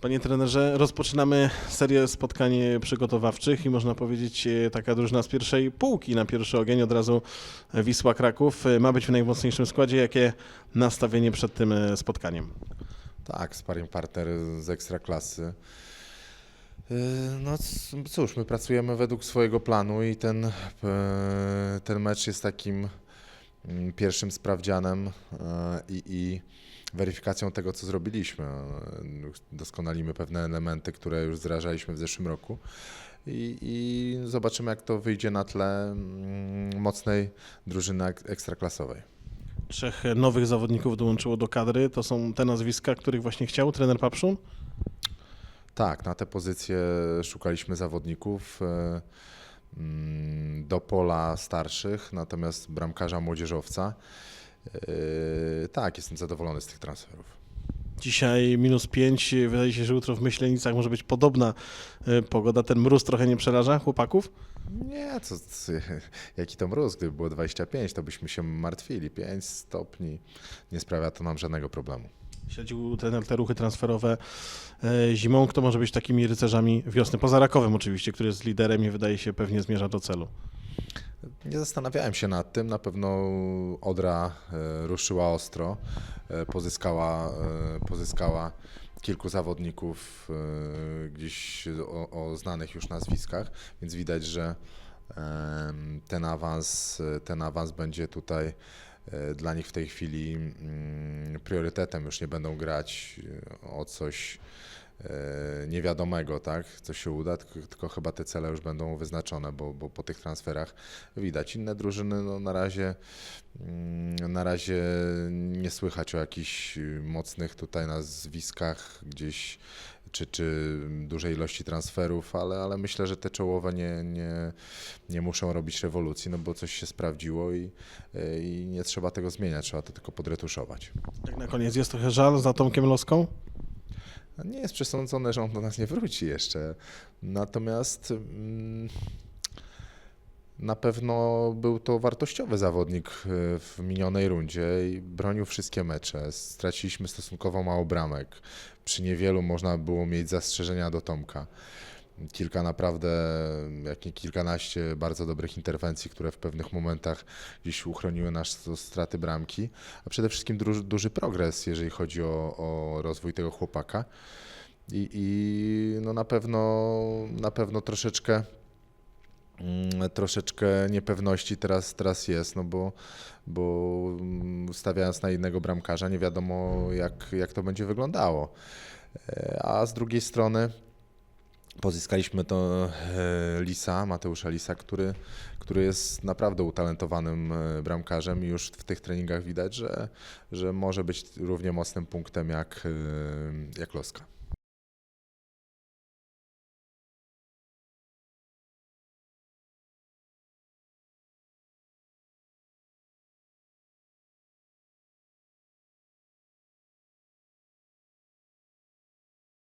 Panie trenerze, rozpoczynamy serię spotkań przygotowawczych i można powiedzieć e, taka drużyna z pierwszej półki na pierwszy ogień, od razu Wisła Kraków. E, Ma być w najmocniejszym składzie. Jakie nastawienie przed tym e, spotkaniem? Tak, sparring partner z ekstraklasy. No cóż, my pracujemy według swojego planu i ten, ten mecz jest takim pierwszym sprawdzianem e, i, i weryfikacją tego, co zrobiliśmy. E, Doskonalimy pewne elementy, które już wdrażaliśmy w zeszłym roku i, i zobaczymy, jak to wyjdzie na tle mm, mocnej drużyny ek- ekstraklasowej. Trzech nowych zawodników dołączyło do kadry. To są te nazwiska, których właśnie chciał trener Papszun. Tak, na tę pozycję szukaliśmy zawodników e, mm, do pola starszych, natomiast bramkarza młodzieżowca. E, Tak, jestem zadowolony z tych transferów. Dzisiaj minus 5. Wydaje się, że jutro w Myślenicach może być podobna e, pogoda. Ten mróz trochę nie przeraża chłopaków? Nie, co, co, jaki to mróz, gdyby było 25, to byśmy się martwili. 5 stopni nie sprawia to nam żadnego problemu. Śledził trener te ruchy transferowe e, zimą. Kto może być takimi rycerzami wiosny? Poza Rakowem oczywiście, który jest liderem i wydaje się pewnie zmierza do celu. Nie zastanawiałem się nad tym. Na pewno Odra e, ruszyła ostro, e, pozyskała, e, pozyskała kilku zawodników gdzieś o, o znanych już nazwiskach, więc widać, że ten awans, ten awans będzie tutaj dla nich w tej chwili mm, priorytetem. Już nie będą grać o coś niewiadomego, tak, co się uda, tylko, tylko chyba te cele już będą wyznaczone, bo, bo po tych transferach widać. Inne drużyny no, na razie mm, na razie nie słychać o jakichś mocnych tutaj nazwiskach gdzieś czy, czy dużej ilości transferów, ale, ale myślę, że te czołowe nie, nie, nie muszą robić rewolucji, no bo coś się sprawdziło i, i nie trzeba tego zmieniać, trzeba to tylko podretuszować. Tak na koniec jest trochę żal za Tomkiem Loską. Nie jest przesądzone, że on do nas nie wróci jeszcze. Natomiast mm, na pewno był to wartościowy zawodnik y, w minionej rundzie i bronił wszystkie mecze. Straciliśmy stosunkowo mało bramek. Przy niewielu można było mieć zastrzeżenia do Tomka. Kilka naprawdę, jak nie kilkanaście bardzo dobrych interwencji, które w pewnych momentach gdzieś uchroniły nas od straty bramki, a przede wszystkim duży, duży progres, jeżeli chodzi o, o rozwój tego chłopaka. I, i no na pewno na pewno troszeczkę mm, troszeczkę niepewności teraz, teraz jest, no bo, bo mm, stawiając na innego bramkarza nie wiadomo jak, jak to będzie wyglądało. E, A z drugiej strony pozyskaliśmy to e, Lisa, Mateusza Lisa, który, który jest naprawdę utalentowanym e, bramkarzem i już w tych treningach widać, że, że może być równie mocnym punktem jak, e, jak Loska.